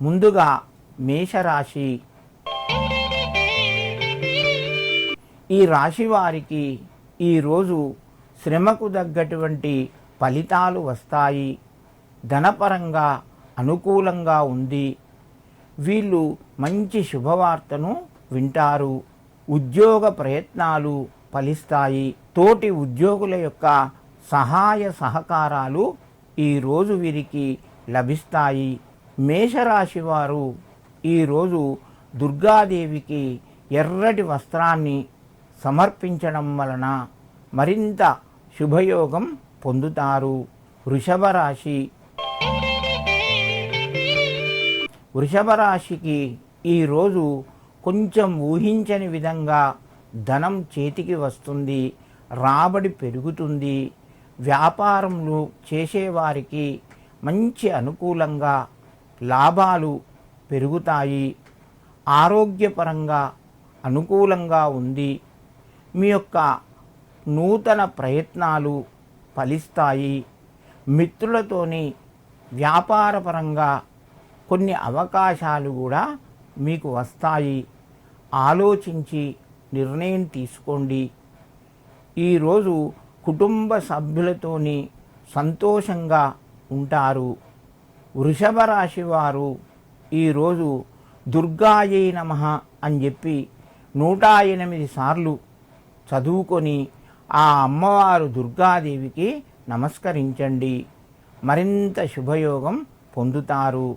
ముందుగా మేషరాశి. ఈ రాశి వారికి ఈరోజు శ్రమకు తగ్గటువంటి ఫలితాలు వస్తాయి. ధనపరంగా అనుకూలంగా ఉంది. వీళ్ళు మంచి శుభవార్తను వింటారు. ఉద్యోగ ప్రయత్నాలు ఫలిస్తాయి. తోటి ఉద్యోగుల యొక్క సహాయ సహకారాలు ఈరోజు వీరికి లభిస్తాయి. మేషరాశి వారు ఈరోజు దుర్గాదేవికి ఎర్రటి వస్త్రాన్ని సమర్పించడం వలన మరింత శుభయోగం పొందుతారు. వృషభ రాశి. వృషభ రాశికి ఈరోజు కొంచెం ఊహించని విధంగా ధనం చేతికి వస్తుంది రాబడి పెరుగుతుంది. వ్యాపారంలో చేసేవారికి మంచి అనుకూలంగా లాభాలు పెరుగుతాయి. ఆరోగ్యపరంగా అనుకూలంగా ఉంది. మీ యొక్క నూతన ప్రయత్నాలు ఫలిస్తాయి. మిత్రులతోని వ్యాపారపరంగా కొన్ని అవకాశాలు కూడా మీకు వస్తాయి. ఆలోచించి నిర్ణయం తీసుకోండి. ఈరోజు కుటుంబ సభ్యులతోని సంతోషంగా ఉంటారు. వృషభ రాశి వారు ఈరోజు దుర్గాయై నమ అని చెప్పి నూట ఎనిమిది సార్లు చదువుకొని ఆ అమ్మవారు దుర్గాదేవికి నమస్కరించండి. మరింత శుభయోగం పొందుతారు.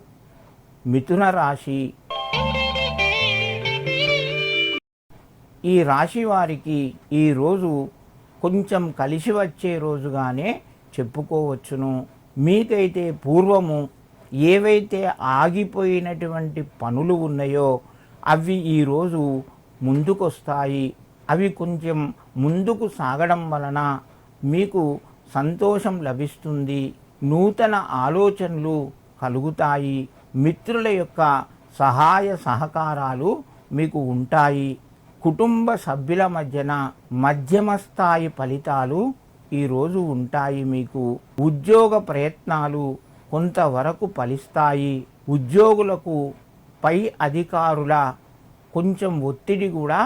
మిథున రాశి. ఈ రాశి వారికి ఈరోజు కొంచెం కలిసి వచ్చే రోజుగానే చెప్పుకోవచ్చును. మీకైతే పూర్వము ఏవైతే ఆగిపోయినటువంటి పనులు ఉన్నాయో అవి ఈరోజు ముందుకొస్తాయి. అవి కొంచెం ముందుకు సాగడం వలన మీకు సంతోషం లభిస్తుంది. నూతన ఆలోచనలు కలుగుతాయి. మిత్రుల యొక్క సహాయ సహకారాలు మీకు ఉంటాయి. కుటుంబ సభ్యుల మధ్యన మధ్యమ స్థాయి ఫలితాలు ఈరోజు ఉంటాయి మీకు. ఉద్యోగ ప్రయత్నాలు కొంతవరకు ఫలిస్తాయి. ఉద్యోగులకు పై అధికారుల కొంచెం ఒత్తిడి కూడా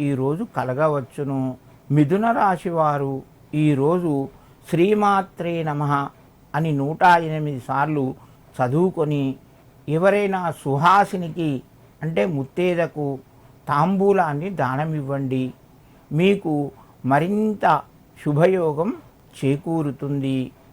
ఈరోజు కలగవచ్చును. మిథున రాశి వారు ఈరోజు శ్రీమాత్రే నమ అని నూట ఎనిమిది సార్లు చదువుకొని ఎవరైనా సుహాసినికి అంటే ముత్తేదకు తాంబూలాన్ని దానమివ్వండి. మీకు మరింత శుభయోగం చేకూరుతుంది.